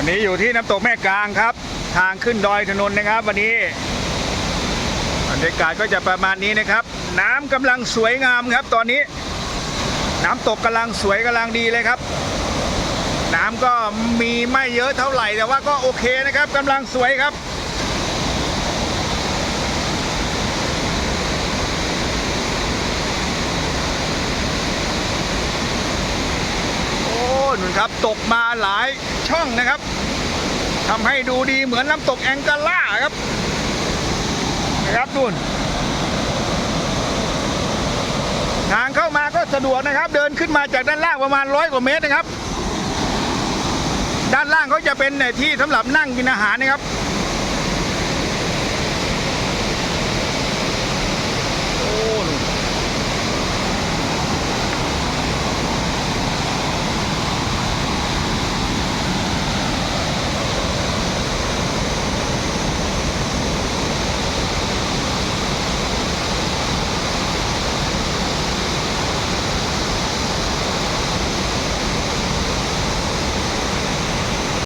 วันนี้อยู่ที่น้ำตกแม่กลางครับ ทางขึ้นดอยถนนนะครับ วันนี้บรรยากาศก็จะประมาณนี้นะครับ น้ำกำลังสวยงามครับ ตอนนี้ น้ำตกกำลังสวยกำลังดีเลยครับ น้ำก็มีไม่เยอะเท่าไหร่แต่ว่าก็โอเคนะครับกำลังสวยครับ โอ้ห นนครับตกมาหลายช่องนะครับทำให้ดูดีเหมือนน้ำตกแองกาล่าครับนะครับนู่นทางเข้ามาก็สะดวกนะครับ เดินขึ้นมาจากด้านล่างประมาณร้อยกว่าเมตรนะครับ ด้านล่างเขาจะเป็นที่สำหรับนั่งกินอาหารนะครับ